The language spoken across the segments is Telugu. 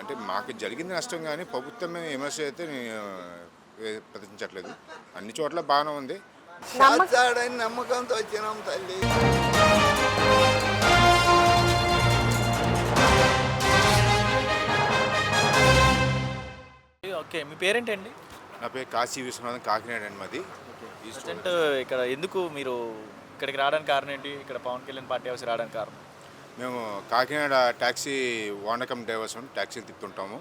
అంటే మాకు జరిగింది నష్టం కానీ ప్రభుత్వం మీద విమర్శ అయితే ప్రదర్శించట్లేదు. అన్ని చోట్ల బాగానే ఉంది. చేస్తాడని నమ్మకంతో వచ్చినాం తల్లి. ఓకే మీ పేరేంటండి? నా పేరు కాశీ విశ్వనాథన్ కాకినాడ అండి మాది. ఇక్కడ ఎందుకు మీరు ఇక్కడికి రావడానికి కారణం ఏంటి? ఇక్కడ పవన్ కళ్యాణ్ పార్టీ హౌస్ రావడానికి కారణం? మేము కాకినాడ ట్యాక్సీ వానకం డ్రైవర్స్ ట్యాక్సీలు తిప్పుతుంటాము.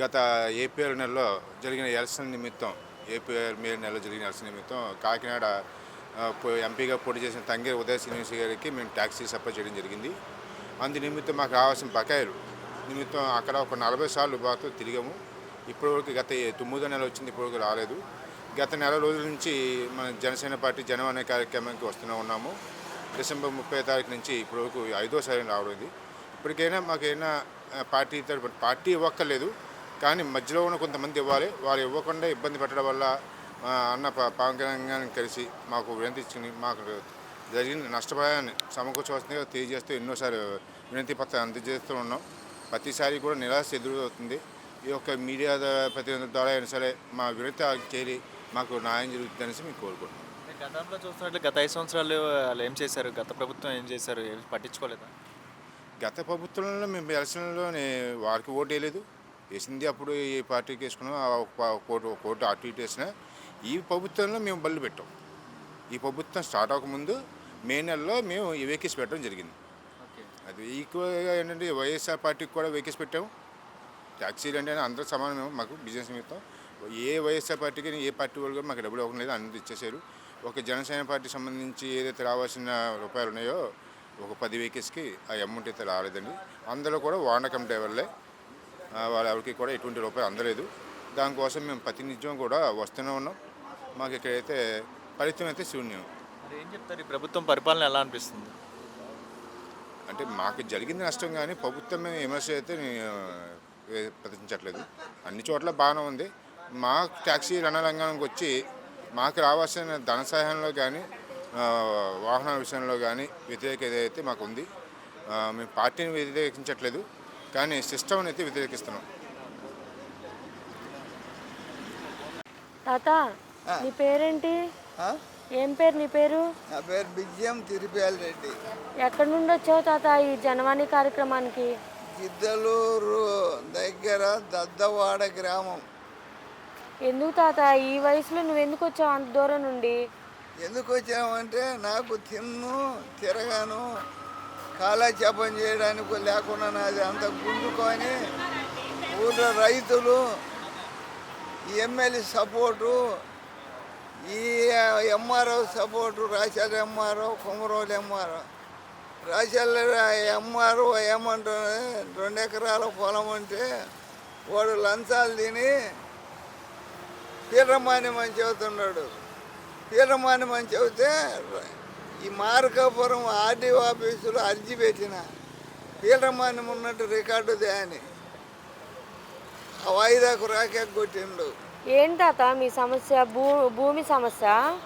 గత ఏప్రిల్ నెలలో జరిగిన ఎలక్షన్ నిమిత్తం ఏప్రిల్ మే నెలలో జరిగిన ఎలక్షన్ నిమిత్తం కాకినాడ ఎంపీగా పోటీ చేసిన తంగిరి ఉదయ శ్రీనివాస్ గారికి మేము ట్యాక్సీ సప్లై చేయడం జరిగింది. అందు నిమిత్తం మాకు రావాల్సిన బకాయిలు నిమిత్తం అక్కడ ఒక నలభై సార్లు బాతో తిరిగాము. ఇప్పటివరకు గత తొమ్మిదో నెల వచ్చింది ఇప్పటివరకు రాలేదు. గత నెల రోజుల నుంచి మన జనసేన పార్టీ జనం కార్యక్రమానికి వస్తూనే ఉన్నాము. డిసెంబర్ ముప్పై తారీఖు నుంచి ఇప్పటివరకు ఐదోసారి రావడం ఇప్పటికైనా మాకైనా పార్టీ పార్టీ ఇవ్వక్కర్లేదు. కానీ మధ్యలో ఉన్న కొంతమంది ఇవ్వాలి. వారు ఇవ్వకుండా ఇబ్బంది పెట్టడం వల్ల అన్న ప- పవన్ కళ్యాణ్ గారిని కలిసి మాకు వినతి ఇచ్చుకుని మాకు జరిగిన నష్టపరిహారాన్ని సమకూర్చవలసిందిగా తెలియజేస్తూ ఎన్నోసారి వినతి పత్రం అందజేస్తూ ఉన్నాం. ప్రతిసారి కూడా నిరాశ ఎదురవుతుంది. ఈ యొక్క మీడియా ప్రతినిధుల ద్వారా అయినా సరే మా వినతి చేరి మాకు న్యాయం జరుగుతుందనేసి మేము కోరుకుంటున్నాం. గతంలో చూస్తున్నట్లు గత ఐదు సంవత్సరాలు వాళ్ళు ఏం చేశారు? గత ప్రభుత్వం ఏం చేశారు? ఏం పట్టించుకోలేదా? గత ప్రభుత్వంలో మేము ఎలక్షన్లో వారికి ఓటు వేయలేదు. వేసింది అప్పుడు ఈ పార్టీకి వేసుకున్నాం కోటు కోటు అటు ఇటు వేసిన ఈ ప్రభుత్వంలో మేము బళ్ళు పెట్టాం. ఈ ప్రభుత్వం స్టార్ట్ అవ్వకముందు మే నెలలో మేము ఈ వెహికల్స్ పెట్టడం జరిగింది. అది ఈక్వల్గా ఏంటంటే వైఎస్ఆర్ పార్టీకి కూడా వెహికల్స్ పెట్టాము ట్యాక్సీలు అంటే అందరూ సమానమే మాకు బిజినెస్ నిమిత్తం ఏ వైఎస్ఆర్ పార్టీకి ఏ పార్టీ వాళ్ళు కూడా మాకు డబ్బులు ఇవ్వడం లేదు అందరూ ఇచ్చేసారు. ఒక జనసేన పార్టీ సంబంధించి ఏదైతే రావాల్సిన రూపాయలు ఉన్నాయో ఒక పది వెహికల్స్కి ఆ అమౌంట్ అయితే రాలేదండి. అందులో కూడా వానకం డ్రైవర్లే వాళ్ళ ఎవరికి కూడా ఎటువంటి రూపాయలు అందలేదు. దానికోసం మేము ప్రతినిత్యం కూడా వస్తూనే ఉన్నాం. మాకు ఇక్కడైతే ఫలితం అయితే శూన్యం. ఏం చెప్తారు? ఈ ప్రభుత్వం పరిపాలన ఎలా అనిపిస్తుంది? అంటే మాకు జరిగింది నష్టం కానీ ప్రభుత్వం మీద విమర్శ అయితే ప్రదర్శించట్లేదు. అన్ని చోట్ల బాగానే ఉంది. మా ట్యాక్సీ రణరంగానికి వచ్చి మాకు రావాల్సిన ధన సహాయంలో కానీ ఆ, వాహనాల విషయంలో కానీ వ్యతిరేక ఏదైతే మాకు ఉంది ఆ, మేము పార్టీని వ్యతిరేకించట్లేదు కానీ సిస్టమ్ని అయితే వ్యతిరేకిస్తున్నాం. తాత నీ పేరేంటి? ఆ? ఏం పేరు నీ పేరు? నా పేరు బిజ్యం తిరుపేల రెడ్డి. ఎక్కడి నుండి వచ్చావు తాత ఈ జనవాణి కార్యక్రమానికి? గిద్దలూరు దగ్గర దద్దవాడ గ్రామం. ఎందుకు తాత? ఈ వయసులో నువ్వు ఎందుకు వచ్చావు అంత దూరం నుండి? ఎందుకు వచ్చామంటే నాకు తిన్ను తిరగాను కాలక్షేపం చేయడానికి లేకుండా నాది అంత గుంజుకొని ఊళ్ళో రైతులు ఈ ఎమ్మెల్యే సపోర్టు ఈ ఎంఆర్ఓ సపోర్టు రాశారు ఎంఆర్ఓ కుమరోలు ఎంఆర్ఓ. రాశారు ఎంఆర్ఓ ఏమంటారు? రెండు ఎకరాల పొలం అంటే వాడు లంచాలు తిని పీరమాన్యం అని చెబుతున్నాడు. పీరమాన్యం అని చెబితే ఈ మార్కాపురం ఆర్డీఓ ఆఫీసులో అర్జీ పెట్టిన. పీరమాన్యం ఉన్నట్టు రికార్డు అని ఆ వాయిదాకు రాకే కొట్టిండు. ఏంటి మీ సమస్య? భూ భూమి సమస్య?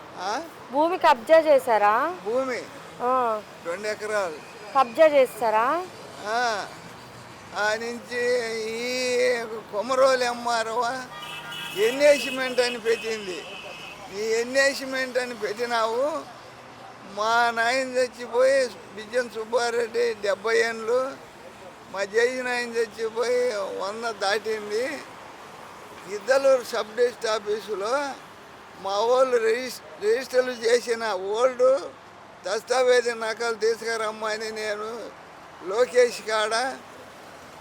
భూమి కబ్జా చేశారా? భూమి? రెండు ఎకరాలు. కబ్జా చేస్తారా? ఆ. నుంచి ఈ కొమరోలు ఎంఆర్ఓ ఎన్నేసిమెంట్ అని పెట్టింది. నీ ఎన్నేసిమెంట్ అని పెట్టినావు. మా నాయన చచ్చిపోయి బిజన్ సుబ్బారెడ్డి డెబ్బై ఏళ్ళు మా జైజు నాయన చచ్చిపోయి వంద దాటింది. ఇద్దలూరు సబ్ డిస్ట్రిక్ట్ ఆఫీసులో మా వాళ్ళు రిజిస్ రిజిస్టర్లు చేసిన ఓల్డ్ దస్తావేజీ నకలు తీసుకురమ్మని నేను లోకేష్ కాడ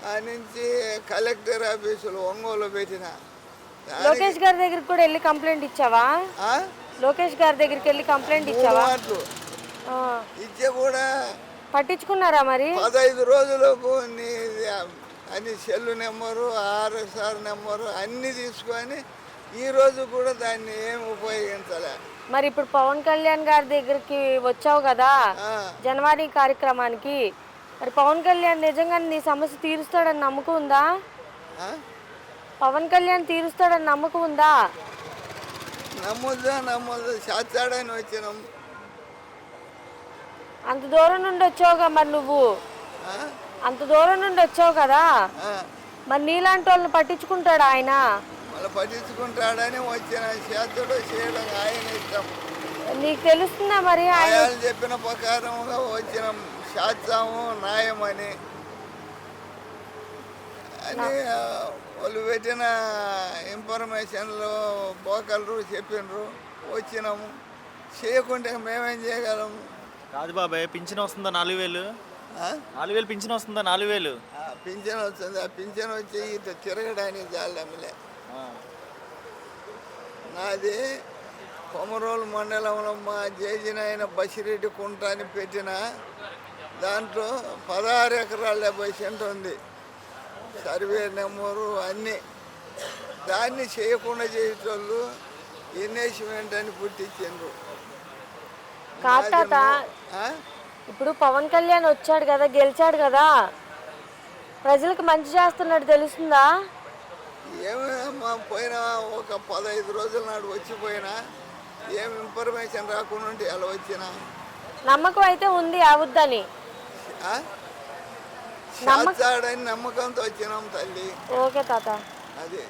ఆ నుంచి కలెక్టర్ ఆఫీసులో ఒంగోలు పెట్టిన. లోకేష్ గారి దగ్గరికి కూడా వెళ్ళి కంప్లైంట్ ఇచ్చావా? లోకేష్ గారి దగ్గరికి వెళ్ళి కంప్లైంట్ ఇచ్చావా? ఇచ్చే కూడా పట్టించుకున్నారా మరి? పదహైదు రోజులకు నీ అని సెల్లు నెంబరు ఆర్ఎస్ఆర్ నెంబరు అన్నీ తీసుకొని ఈ రోజు కూడా దాన్ని ఏం ఉపయోగించలే. మరి ఇప్పుడు పవన్ కళ్యాణ్ గారి దగ్గరికి వచ్చావు కదా జనవరి కార్యక్రమానికి. మరి పవన్ కళ్యాణ్ నిజంగా నీ సమస్య తీరుస్తాడని నమ్మకం ఉందా? పవన్ కళ్యాణ్ తీరుస్తాడని నమ్మకం ఉందా? నమ్మొద్దా నమ్మొద్దు. చేస్తాడని వచ్చినాం. అంత దూరం నుండి వచ్చావుగా మరి నువ్వు? అంత దూరం నుండి వచ్చావు కదా. మరి నీలాంటి వాళ్ళని పట్టించుకుంటాడా ఆయన? మళ్ళీ పట్టించుకుంటాడని వచ్చిన. చేతుడు చేయడం ఆయన ఇష్టం. నీకు తెలుస్తుందా మరి ఆయన? చెప్పిన ప్రకారంగా వచ్చిన. శాస్త్రము న్యాయమని. అని వాళ్ళు పెట్టిన ఇన్ఫర్మేషన్లు బోకలరు చెప్పిండ్రు. వచ్చినాము. చేయకుంటే మేమేం చేయగలము? కాదు బాబాయ్ పింఛన్ వస్తుందా నాలుగు వేలు? నాలుగు వేలు పింఛన్ వస్తుందా నాలుగు వేలు? పింఛన్ వస్తుంది. ఆ పింఛన్ వచ్చి ఇటు తిరగడానికి చాలమ్మలే ఆ. నాది కొమరోలు మండలంలో మా జేజినాయన బసిరెడ్డి కుంట అని పెట్టిన దాంట్లో పదహారు ఎకరాల డెబ్బై సెంట్ ఉంది. సర్వే నెంబరు అన్నీ. దాన్ని చేయకుండా చేసేటోళ్ళు ఇన్వెస్ట్మెంట్ అని కాదు ఆ? ఇప్పుడు పవన్ కళ్యాణ్ వచ్చాడు కదా గెలిచాడు కదా. ప్రజలకు మంచి చేస్తున్నాడు తెలుస్తుందా? ఏమేమో పోయినా ఒక పదహైదు రోజుల నాడు వచ్చిపోయినా ఏం ఇన్ఫర్మేషన్ రాకుండా ఉంటే అలా వచ్చినా? నమ్మకం అయితే ఉంది అవుద్దని శాస్త్రాడని నమ్మకంతో వచ్చినాం తల్లి. ఓకే తాత. అది.